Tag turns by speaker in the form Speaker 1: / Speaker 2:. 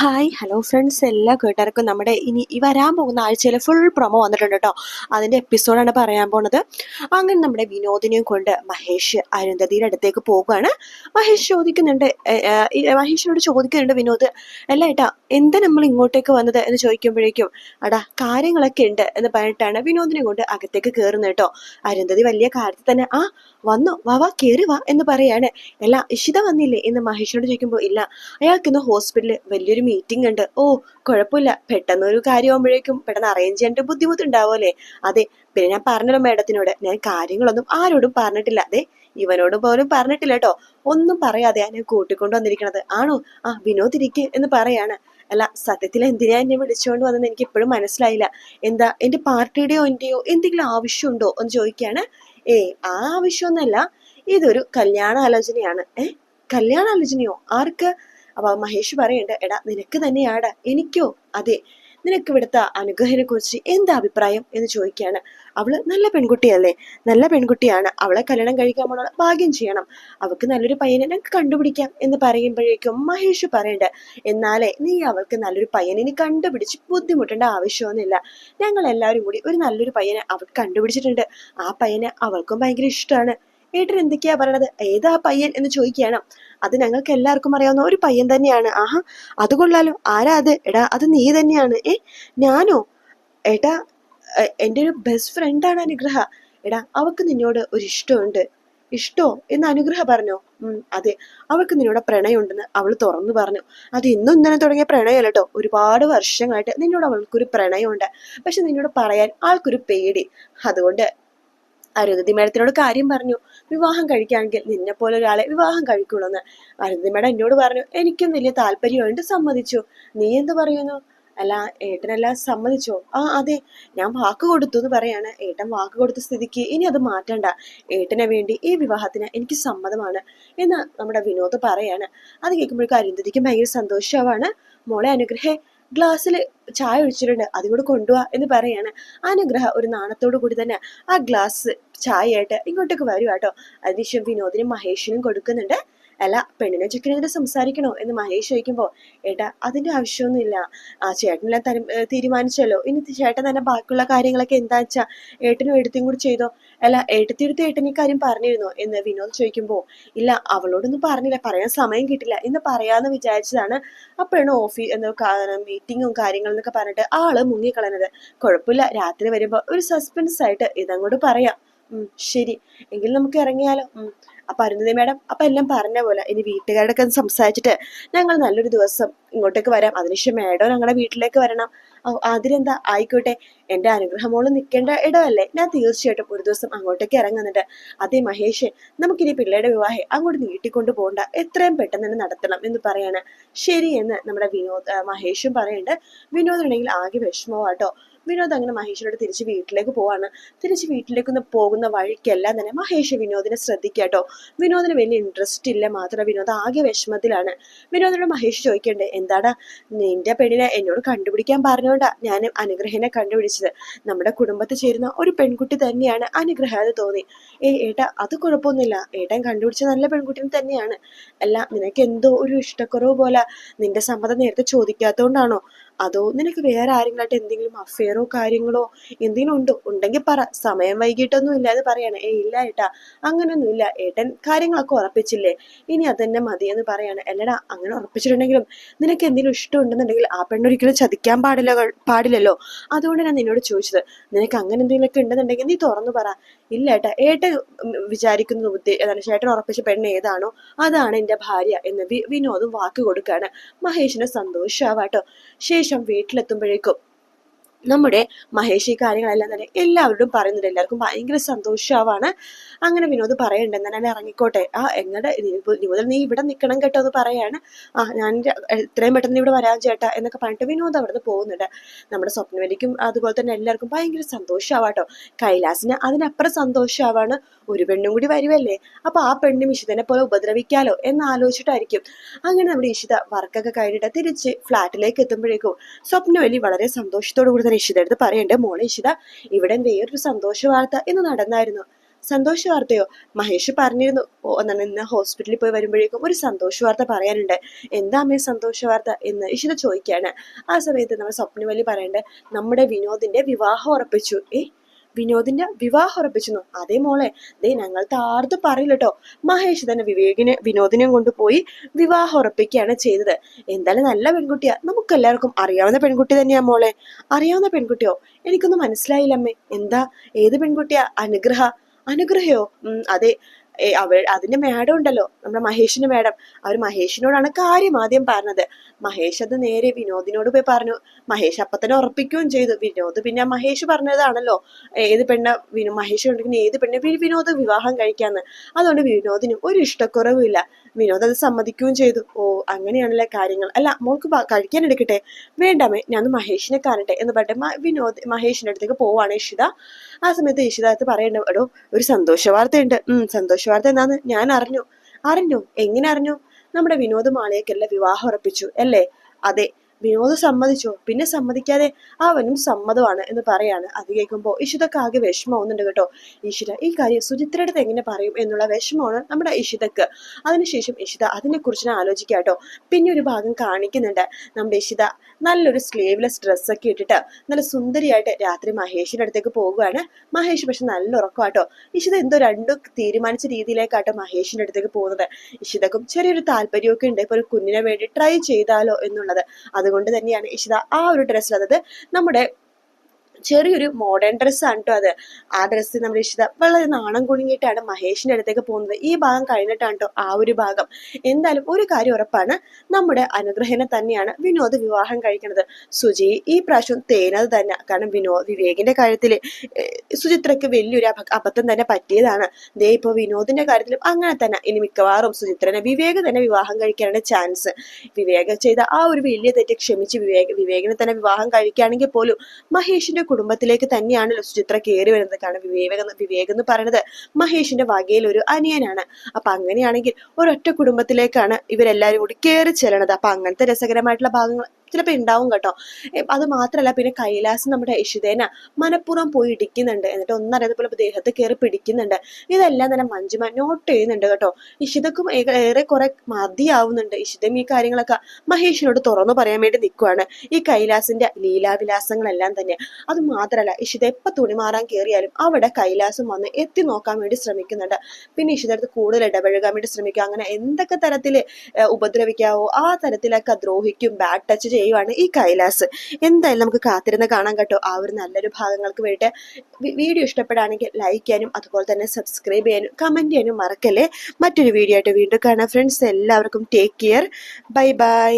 Speaker 1: Hi hello friends എല്ലാ കൂട്ടുകാർക്കും നമ്മുടെ ഇനി ഈ വരാൻ പോകുന്ന ആഴ്ചയിലെ ഫുൾ പ്രൊമോ വന്നിട്ടുണ്ട് കേട്ടോ അതിന്റെ എപ്പിസോഡാണ് പറയാൻ പോണത്. അങ്ങനെ നമ്മുടെ വിനോദിനെയും കൊണ്ട് മഹേഷ് അരുന്ധതിയുടെ അടുത്തേക്ക് പോകുകയാണ് മഹേഷ് ചോദിക്കുന്നുണ്ട് മഹേഷിനോട് ചോദിക്കുന്നുണ്ട് വിനോദ് അല്ല ഏട്ടാ എന്താ നമ്മൾ ഇങ്ങോട്ടേക്ക് വന്നത്? എന്ന് ചോദിക്കുമ്പോഴേക്കും അടാ കാര്യങ്ങളൊക്കെ ഉണ്ട് എന്ന് പറഞ്ഞിട്ടാണ് വിനോദിനെ കൊണ്ട് അകത്തേക്ക് കയറുന്നത് കേട്ടോ അരുന്ധതി വലിയ കാര്യത്തിൽ തന്നെ ആ വന്നു വാ വാ കയറി വാ എന്ന് പറയാണ്. അല്ല ഇഷിത വന്നില്ലേ? എന്ന് മഹേഷിനോട് ചോദിക്കുമ്പോൾ ഇല്ല അയാൾക്ക് ഇന്ന് ഹോസ്പിറ്റലിൽ വലിയൊരു മീറ്റിംഗ് ഉണ്ട്. ഓ കുഴപ്പമില്ല. പെട്ടെന്ന് ഒരു കാര്യമാകുമ്പോഴേക്കും പെട്ടെന്ന് അറേഞ്ച് ചെയ്യാൻ ബുദ്ധിമുട്ടുണ്ടാവുമല്ലേ അതെ പിന്നെ ഞാൻ പറഞ്ഞല്ലോ മേഡത്തിനോട്. ഞാൻ കാര്യങ്ങളൊന്നും ആരോടും പറഞ്ഞിട്ടില്ല. അതെ ഇവനോട് പോലും പറഞ്ഞിട്ടില്ല കേട്ടോ. ഒന്നും പറയാതെ ഞാൻ കൂട്ടിക്കൊണ്ടു വന്നിരിക്കണത്. ആണോ? ആ വിനോദ് ഇരിക്കെ എന്ന് പറയാണ്. അല്ല സത്യത്തിൽ എന്തിനാ എന്നെ വിളിച്ചുകൊണ്ട് വന്നെന്ന് എനിക്ക് ഇപ്പോഴും മനസ്സിലായില്ല. എന്താ എന്റെ പാർട്ടിയുടെയോ എന്റെയോ എന്തെങ്കിലും ആവശ്യമുണ്ടോ എന്ന് ചോദിക്കുകയാണ് ഏ ആ ആവശ്യമൊന്നല്ല ഇതൊരു കല്യാണ ആലോചനയാണ് ഏ കല്യാണ ആലോചനയോ ആർക്ക്? അപ്പൊ മഹേഷ് പറയുന്നുണ്ട് എടാ നിനക്ക് തന്നെയാടാ എനിക്കോ? അതെ നിനക്ക് ഇവിടുത്തെ അനുഗ്രഹിനെ കുറിച്ച് എന്താ അഭിപ്രായം? എന്ന് ചോദിക്കുകയാണ്. അവൾ നല്ല പെൺകുട്ടിയല്ലേ? നല്ല പെൺകുട്ടിയാണ്. അവളെ കല്യാണം കഴിക്കാൻ പോലുള്ള ഭാഗ്യം ചെയ്യണം. അവൾക്ക് നല്ലൊരു പയ്യനെ ഞങ്ങൾക്ക് കണ്ടുപിടിക്കാം. എന്ന് പറയുമ്പോഴേക്കും മഹേഷ് പറയണ്ട് എന്നാലേ നീ അവൾക്ക് നല്ലൊരു പയ്യനെ കണ്ടുപിടിച്ച് ബുദ്ധിമുട്ടേണ്ട ആവശ്യമൊന്നുമില്ല. ഞങ്ങൾ എല്ലാവരും കൂടി ഒരു നല്ലൊരു പയ്യനെ അവൾക്ക് കണ്ടുപിടിച്ചിട്ടുണ്ട്. ആ പയ്യനെ അവൾക്കും ഭയങ്കര ഇഷ്ടമാണ്. ഏട്ടൻ എന്തൊക്കെയാ പറയണത്? ഏതാ പയ്യൻ എന്ന് ചോദിക്കുകയാണ്. അത് ഞങ്ങൾക്ക് എല്ലാവർക്കും അറിയാവുന്ന ഒരു പയ്യൻ തന്നെയാണ്. ആഹാ അത് കൊള്ളാലോ. ആരാ അത്? എടാ അത് നീ തന്നെയാണ്. ഏ ഞാനോ? ഏട്ടാ എന്റെ ഒരു ബെസ്റ്റ് ഫ്രണ്ടാണ് അനുഗ്രഹ. എടാ അവൾക്ക് നിന്നോട് ഒരു ഇഷ്ടമുണ്ട്. ഇഷ്ടോ എന്ന് അനുഗ്രഹ പറഞ്ഞു? അതെ. അവൾക്ക് നിന്നോട് പ്രണയമുണ്ടെന്ന് അവൾ തുറന്നു പറഞ്ഞു. അത് ഇന്നും ഇന്നലെ തുടങ്ങിയ പ്രണയമല്ല കേട്ടോ ഒരുപാട് വർഷങ്ങളായിട്ട് നിന്നോട് അവൾക്കൊരു പ്രണയമുണ്ട്. പക്ഷെ നിന്നോട് പറയാൻ ആൾക്കൊരു പേടി. അതുകൊണ്ട് അരുന്ധതി മേഡത്തിനോട് കാര്യം പറഞ്ഞു. വിവാഹം കഴിക്കുകയാണെങ്കിൽ നിന്നെ പോലെ ഒരാളെ വിവാഹം കഴിക്കുള്ളൂ എന്ന് അരുന്ധതി മേഡം എന്നോട് പറഞ്ഞു എനിക്കും വലിയ താല്പര്യമുണ്ട് സമ്മതിച്ചു. നീ എന്ത് പറയുന്നു? അല്ല ഏട്ടനെല്ലാം സമ്മതിച്ചോ? ആ അതെ. ഞാൻ വാക്ക് കൊടുത്തു എന്ന് പറയാണ്. ഏട്ടൻ വാക്ക് കൊടുത്ത സ്ഥിതിക്ക് ഇനി അത് മാറ്റണ്ട. ഏട്ടനെ വേണ്ടി ഈ വിവാഹത്തിന് എനിക്ക് സമ്മതമാണ് എന്ന് നമ്മുടെ വിനോദ് പറയാണ്. അത് കേൾക്കുമ്പോഴേക്കും അരുന്ധതിക്ക് ഭയങ്കര സന്തോഷമാണ്. മോളെ അനുഗ്രഹേ ഗ്ലാസ്സിൽ ചായ ഒഴിച്ചിട്ടുണ്ട് അതുകൂടെ കൊണ്ടുപോവാ എന്ന് പറയാണ്. അനുഗ്രഹ ഒരു നാണത്തോടു കൂടി തന്നെ ആ ഗ്ലാസ് ചായയായിട്ട് ഇങ്ങോട്ടേക്ക് വരുവാട്ടോ അതിനുശേഷം വിനോദിനും മഹേഷിനും കൊടുക്കുന്നുണ്ട്. അല്ല പെണ്ണിനെ ചെക്കനെതിരെ സംസാരിക്കണോ എന്ന് മഹേഷ് ചോദിക്കുമ്പോൾ ഏട്ടാ അതിന്റെ ആവശ്യമൊന്നുമില്ല. ആ ചേട്ടനെല്ലാം തരും തീരുമാനിച്ചല്ലോ. ഇനി ചേട്ടൻ തന്നെ ബാക്കിയുള്ള കാര്യങ്ങളൊക്കെ എന്താ വെച്ചാൽ ഏട്ടനും എടുത്തും കൂടി ചെയ്തോ? അല്ല ഏട്ടത്തി എടുത്ത് ഏട്ടൻ ഈ കാര്യം പറഞ്ഞിരുന്നോ? എന്ന് വിനോദ് ചോദിക്കുമ്പോൾ ഇല്ല അവളോടൊന്നും പറഞ്ഞില്ല. പറയാൻ സമയം കിട്ടില്ല. എന്ന് പറയാന്ന് വിചാരിച്ചതാണ് അപ്പോഴാണ് ഓഫീ എന്ന മീറ്റിങ്ങും കാര്യങ്ങളും എന്നൊക്കെ പറഞ്ഞിട്ട് ആൾ മുങ്ങിക്കളഞ്ഞത്. കുഴപ്പമില്ല. രാത്രി വരുമ്പോൾ ഒരു സസ്പെൻസ് ആയിട്ട് ഇതങ്ങോട്ട് പറയാം. ശരി. എങ്കിൽ നമുക്ക് ഇറങ്ങിയാലോ? അപ്പൊ അരുന്ധതി മാഡം അപ്പൊ എല്ലാം പറഞ്ഞ പോലെ ഇനി വീട്ടുകാരോടൊക്കെ ഒന്ന് സംസാരിച്ചിട്ട് ഞങ്ങൾ നല്ലൊരു ദിവസം ഇങ്ങോട്ടേക്ക് വരാം. അതിനുശേഷം മാഡം ഞങ്ങളുടെ വീട്ടിലേക്ക് വരണം. ഓ അതിനെന്താ? ആയിക്കോട്ടെ. എന്റെ അനുഗ്രഹമോളം നിൽക്കേണ്ട ഇടമല്ലേ? ഞാൻ തീർച്ചയായിട്ടും ഒരു ദിവസം അങ്ങോട്ടേക്ക് ഇറങ്ങുന്നുണ്ട് അതേ മഹേഷ് നമുക്കിനി പിള്ളേരുടെ വിവാഹം അങ്ങോട്ട് നീട്ടിക്കൊണ്ട് പോകണ്ട എത്രയും പെട്ടെന്ന് തന്നെ നടത്തണം എന്ന് പറയാണ്. ശരി എന്ന് നമ്മുടെ വിനോദ് മഹേഷും പറയുന്നുണ്ട്. വിനോദ് ഉണ്ടെങ്കിൽ ആകെ വിഷമമാട്ടോ. വിനോദ് അങ്ങനെ മഹേഷിനോട് തിരിച്ച് വീട്ടിലേക്ക് പോവാണ്. തിരിച്ച് വീട്ടിലേക്ക് ഒന്ന് പോകുന്ന വഴിക്കെല്ലാം തന്നെ മഹേഷ് വിനോദിനെ ശ്രദ്ധിക്കാട്ടോ വിനോദിന് വലിയ ഇൻട്രസ്റ്റ് ഇല്ല മാത്രം വിനോദ് ആകെ വിഷമത്തിലാണ്. വിനോദിനോട് മഹേഷ് ചോദിക്കണ്ടേ എന്താടാ നിന്റെ പെണ്ണിനെ എന്നോട് കണ്ടുപിടിക്കാൻ പറഞ്ഞോണ്ടാ ഞാൻ അനുഗ്രഹിനെ കണ്ടുപിടിച്ചത്? നമ്മുടെ കുടുംബത്തിൽ ചേരുന്ന ഒരു പെൺകുട്ടി തന്നെയാണ് അനുഗ്രഹ അത് തോന്നി. ഏ ഏട്ടാ അത് കുഴപ്പമൊന്നുമില്ല. ഏട്ടൻ കണ്ടുപിടിച്ച നല്ല പെൺകുട്ടി തന്നെയാണ്. അല്ല നിനക്ക് എന്തോ ഒരു ഇഷ്ടക്കുറവ് പോലെ നിന്റെ സമ്മതം നേരത്തെ ചോദിക്കാത്തോണ്ടാണോ? അതോ നിനക്ക് വേറെ ആരെങ്കിലായിട്ട് എന്തെങ്കിലും അഫെയറോ കാര്യങ്ങളോ എന്തെങ്കിലും ഉണ്ടോ ഉണ്ടെങ്കിൽ പറ. സമയം വൈകിട്ടൊന്നും ഇല്ലാതെ പറയാണ്. ഏ ഇല്ല ഏട്ടാ. അങ്ങനൊന്നും ഇല്ല ഏട്ടൻ കാര്യങ്ങളൊക്കെ ഉറപ്പിച്ചില്ലേ? ഇനി അതന്നെ മതി എന്ന് പറയാണ്. അല്ലടാ അങ്ങനെ ഉറപ്പിച്ചിട്ടുണ്ടെങ്കിലും നിനക്ക് എന്തെങ്കിലും ഇഷ്ടമുണ്ടെന്നുണ്ടെങ്കിൽ ആ പെണ്ണൊരിക്കലും ചതിക്കാൻ പാടില്ല പാടില്ലല്ലോ. അതുകൊണ്ട് ഞാൻ നിന്നോട് ചോദിച്ചത്. നിനക്ക് അങ്ങനെ എന്തെങ്കിലുമൊക്കെ ഉണ്ടെന്നുണ്ടെങ്കിൽ നീ തുറന്നു പറ. ഇല്ല ഏട്ടാ. ഏട്ടൻ വിചാരിക്കുന്ന ബുദ്ധി അതാണ് ചേട്ടൻ ഉറപ്പിച്ച പെണ്ണ് ഏതാണോ അതാണ് എന്റെ ഭാര്യ എന്ന് വിനോദും വാക്ക് കൊടുക്കുകയാണ് മഹേഷിന് സന്തോഷമാവാട്ടോ ശേഷം വീട്ടിലെത്തുമ്പോഴേക്കും നമ്മുടെ മഹേഷ് ഈ കാര്യങ്ങളെല്ലാം തന്നെ എല്ലാവരോടും പറയുന്നുണ്ട്. എല്ലാവർക്കും ഭയങ്കര സന്തോഷമാവാണ് അങ്ങനെ വിനോദ് പറയണ്ടെന്ന് ഞാൻ ഇറങ്ങിക്കോട്ടെ. ആ എങ്ങടെ ഇനി മുതൽ നീ ഇവിടെ നിൽക്കണം കേട്ടോ എന്ന് പറയാണ്. ആ ഞാൻ എത്രയും പെട്ടെന്ന് ഇവിടെ വരാൻ ചേട്ടാ എന്നൊക്കെ പറഞ്ഞിട്ട് വിനോദ് അവിടുന്ന് പോകുന്നുണ്ട്. നമ്മുടെ സ്വപ്നവലിക്കും അതുപോലെ തന്നെ എല്ലാവർക്കും ഭയങ്കര സന്തോഷമാവാട്ടോ കൈലാസിന് അതിനപ്പുറം സന്തോഷമാവാണ് ഒരു പെണ്ണും കൂടി വരുമല്ലേ അപ്പൊ ആ പെണ്ണും ഇഷിതനെ പോലെ ഉപദ്രവിക്കാലോ എന്ന് ആലോചിച്ചിട്ടായിരിക്കും. അങ്ങനെ നമ്മുടെ ഇഷിത വർക്കൊക്കെ കഴിഞ്ഞിട്ട് തിരിച്ച് ഫ്ലാറ്റിലേക്ക് എത്തുമ്പോഴേക്കും സ്വപ്നവലി വളരെ സന്തോഷത്തോടു കൂടി തന്നെ ഇഷിത എടുത്ത് പറയുന്നുണ്ട് മോളെ ഇഷിത ഇവിടെ വേറൊരു സന്തോഷ വാർത്ത ഇന്ന് നടന്നായിരുന്നു. സന്തോഷ വാർത്തയോ? മഹേഷ് പറഞ്ഞിരുന്നു ഓ എന്നാണ് ഇന്ന് ഹോസ്പിറ്റലിൽ പോയി വരുമ്പോഴേക്കും ഒരു സന്തോഷ വാർത്ത പറയാനുണ്ട്. എന്താ അമ്മേ സന്തോഷ വാർത്ത? എന്ന് ഇഷിത ചോദിക്കുകയാണ് ആ സമയത്ത് നമ്മൾ സ്വപ്നവലി പറയണ്ട് നമ്മുടെ വിനോദിന്റെ വിവാഹം ഉറപ്പിച്ചു. ഏ വിനോദിന്റെ വിവാഹം ഉറപ്പിച്ചു അതേ മോളെ ദേ ഞങ്ങൾ താർത്ത് പറയില്ല കേട്ടോ മഹേഷ് തന്നെ വിവേകിനെ വിനോദിനെ കൊണ്ടുപോയി വിവാഹം ഉറപ്പിക്കുകയാണ് ചെയ്തത്. എന്തായാലും നല്ല പെൺകുട്ടിയാ. നമുക്ക് എല്ലാവർക്കും അറിയാവുന്ന പെൺകുട്ടി തന്നെയാ മോളെ. അറിയാവുന്ന പെൺകുട്ടിയോ? എനിക്കൊന്നും മനസ്സിലായില്ല അമ്മേ. എന്താ? ഏത് പെൺകുട്ടിയാ? അനുഗ്രഹ. അനുഗ്രഹയോ? അതെ. ഏ, അതിന്റെ മേഡം ഉണ്ടല്ലോ നമ്മുടെ മഹേഷിന്റെ മേഡം അവർ മഹേഷിനോടാണ് കാര്യം ആദ്യം പറഞ്ഞത്. മഹേഷ് അത് നേരെ വിനോദിനോട് പോയി പറഞ്ഞു. മഹേഷ് അപ്പം തന്നെ ഉറപ്പിക്കുകയും ചെയ്തു. വിനോദ് പിന്നെ മഹേഷ് പറഞ്ഞതാണല്ലോ ഏത് പെണ്ണ വിനോ മഹേഷ് ഉണ്ടെങ്കിൽ ഏത് പെണ്ണെ വിനോദ് വിവാഹം കഴിക്കാന്ന്. അതുകൊണ്ട് വിനോദിനും ഒരു ഇഷ്ടക്കുറവുമില്ല. വിനോദ് അത് സമ്മതിക്കുകയും ചെയ്തു. ഓ അങ്ങനെയാണല്ലേ കാര്യങ്ങൾ. അല്ല മോൾക്ക് കഴിക്കാൻ എടുക്കട്ടെ? വേണ്ടാമേ ഞാൻ മഹേഷിനെ കാണട്ടെ എന്ന് പറഞ്ഞിട്ട് വിനോദ് മഹേഷിന്റെ അടുത്തേക്ക് പോവാണ് ഇഷിത. ആ സമയത്ത് ഇഷിത അടുത്ത് പറയണ്ട എടോ ഒരു സന്തോഷ വാർത്തയുണ്ട്. സന്തോഷ വാർത്ത എന്താന്ന് ഞാൻ അറിഞ്ഞു. അറിഞ്ഞു. എങ്ങനെ അറിഞ്ഞു? നമ്മുടെ വിനോദ് മാളിയക്കല്ലേ വിവാഹം ഉറപ്പിച്ചു അല്ലേ? അതെ വിനോദ് സമ്മതിച്ചോ പിന്നെ സമ്മതിക്കാതെ അവനും സമ്മതമാണ് എന്ന് പറയാണ്. അത് കേൾക്കുമ്പോൾ ഇഷിതക്ക് ആകെ വിഷമമാവുന്നുണ്ട് കേട്ടോ. ഇഷിത ഈ കാര്യം സുചിത്രയുടെ എങ്ങനെ പറയും എന്നുള്ള വിഷമമാണ് നമ്മുടെ ഇഷിതക്ക് അതിനുശേഷം ഇഷിത അതിനെക്കുറിച്ച് ആലോചിക്കുക കേട്ടോ. പിന്നെ ഒരു ഭാഗം കാണിക്കുന്നുണ്ട്. നമ്മുടെ ഇഷിത നല്ലൊരു സ്ലീവ്ലെസ് ഡ്രസ്സൊക്കെ ഇട്ടിട്ട് നല്ല സുന്ദരിയായിട്ട് രാത്രി മഹേഷിന്റെ അടുത്തേക്ക് പോകുകയാണ് മഹേഷ് പക്ഷെ നല്ല ഉറക്കമാട്ടോ. ഇഷിത എന്തോ രണ്ടും തീരുമാനിച്ച രീതിയിലേക്കാട്ടോ മഹേഷിന്റെ അടുത്തേക്ക് പോകുന്നത്. ഇഷിതക്കും ചെറിയൊരു താല്പര്യമൊക്കെ ഉണ്ട്. ഇപ്പൊ ഒരു കുഞ്ഞിനെ വേണ്ടി ട്രൈ ചെയ്താലോ എന്നുള്ളത്. അതുകൊണ്ട് തന്നെയാണ് ഇഷിത ആ ഒരു ഡ്രസ്സിൽ അതായത് നമ്മുടെ ചെറിയൊരു മോഡേൺ ഡ്രസ്സാണ് കേട്ടോ അത്. ആ ഡ്രസ്സ് നമ്മുടെ ഇഷിത വളരെ നാണം കുണുങ്ങിയിട്ടാണ് മഹേഷിന്റെ അടുത്തേക്ക് പോകുന്നത്. ഈ ഭാഗം കഴിഞ്ഞിട്ടാണ് കേട്ടോ ആ ഒരു ഭാഗം. എന്തായാലും ഒരു കാര്യം ഉറപ്പാണ് നമ്മുടെ അനുഗ്രഹനെ തന്നെയാണ് വിനോദ് വിവാഹം കഴിക്കുന്നത്. സുജി ഈ പ്രാവശ്യം തേനത് തന്നെ. കാരണം വിനോദ് വിവേകിന്റെ കാര്യത്തിൽ സുചിത്രയ്ക്ക് വലിയൊരു അബദ്ധം തന്നെ പറ്റിയതാണ്. ദേ ഇപ്പൊ വിനോദിന്റെ കാര്യത്തിലും അങ്ങനെ തന്നെ. ഇനി മിക്കവാറും സുചിത്രനെ വിവേക് തന്നെ വിവാഹം കഴിക്കാനാണ് ചാൻസ് വിവേക് ചെയ്ത ആ ഒരു വലിയ തെറ്റ് ക്ഷമിച്ച് വിവേക് വിവേകിനെ തന്നെ വിവാഹം കഴിക്കുകയാണെങ്കിൽ പോലും മഹേഷിന്റെ കുടുംബത്തിലേക്ക് തന്നെയാണല്ലോ സുചിത്ര കയറി വരുന്നത്. കാരണം വിവേക് വിവേക് എന്ന് പറയുന്നത് മഹേഷിന്റെ വകയിൽ ഒരു അനിയനാണ്. അപ്പൊ അങ്ങനെയാണെങ്കിൽ ഒരൊറ്റ കുടുംബത്തിലേക്കാണ് ഇവരെല്ലാരും കൂടി കയറി ചെല്ലണത്. അപ്പൊ അങ്ങനത്തെ രസകരമായിട്ടുള്ള ഭാഗങ്ങൾ ചിലപ്പോൾ ഉണ്ടാവും കേട്ടോ. അത് മാത്രമല്ല പിന്നെ കൈലാസം നമ്മുടെ യശുദേന മനഃപൂർവം പോയി ഇടിക്കുന്നുണ്ട്. എന്നിട്ട് ഒന്നറിയാതെ പോലെ ദേഹത്ത് കയറി പിടിക്കുന്നുണ്ട്. ഇതെല്ലാം തന്നെ മഞ്ജുമ നോട്ട് ചെയ്യുന്നുണ്ട് കേട്ടോ. ഇഷിതക്കും ഏറെ കുറെ മതിയാവുന്നുണ്ട്. ഇഷിതം ഈ കാര്യങ്ങളൊക്കെ മഹേഷിനോട് തുറന്നു പറയാൻ വേണ്ടി നിൽക്കുവാണ് ഈ കൈലാസിന്റെ ലീലാവിലാസങ്ങളെല്ലാം തന്നെ. അത് മാത്രമല്ല ഇഷിത എപ്പോൾ തുണി മാറാൻ കയറിയാലും അവിടെ കൈലാസം വന്ന് എത്തി നോക്കാൻ വേണ്ടി ശ്രമിക്കുന്നുണ്ട്. പിന്നെ ഇഷിതടുത്ത് കൂടുതൽ ഇടപഴകാൻ വേണ്ടി ശ്രമിക്കുക അങ്ങനെ എന്തൊക്കെ തരത്തിൽ ഉപദ്രവിക്കാവോ ആ തരത്തിലൊക്കെ ദ്രോഹിക്കും ബാഡ് ടച്ച് ചെയ്യുവാണ് ഈ കൈലാസ്. എന്തായാലും നമുക്ക് കാത്തിരുന്ന് കാണാൻ കേട്ടോ. ആ ഒരു നല്ലൊരു ഭാഗങ്ങൾക്ക് വേണ്ടിയിട്ട്. വീഡിയോ ഇഷ്ടപ്പെടുകയാണെങ്കിൽ ലൈക്ക് ചെയ്യാനും അതുപോലെ തന്നെ സബ്സ്ക്രൈബ് ചെയ്യാനും കമന്റ് ചെയ്യാനും മറക്കല്ലേ. മറ്റൊരു വീഡിയോ ആയിട്ട് വീണ്ടും കാണാം. ഫ്രണ്ട്സ് എല്ലാവർക്കും ടേക്ക് കെയർ ബൈ ബൈ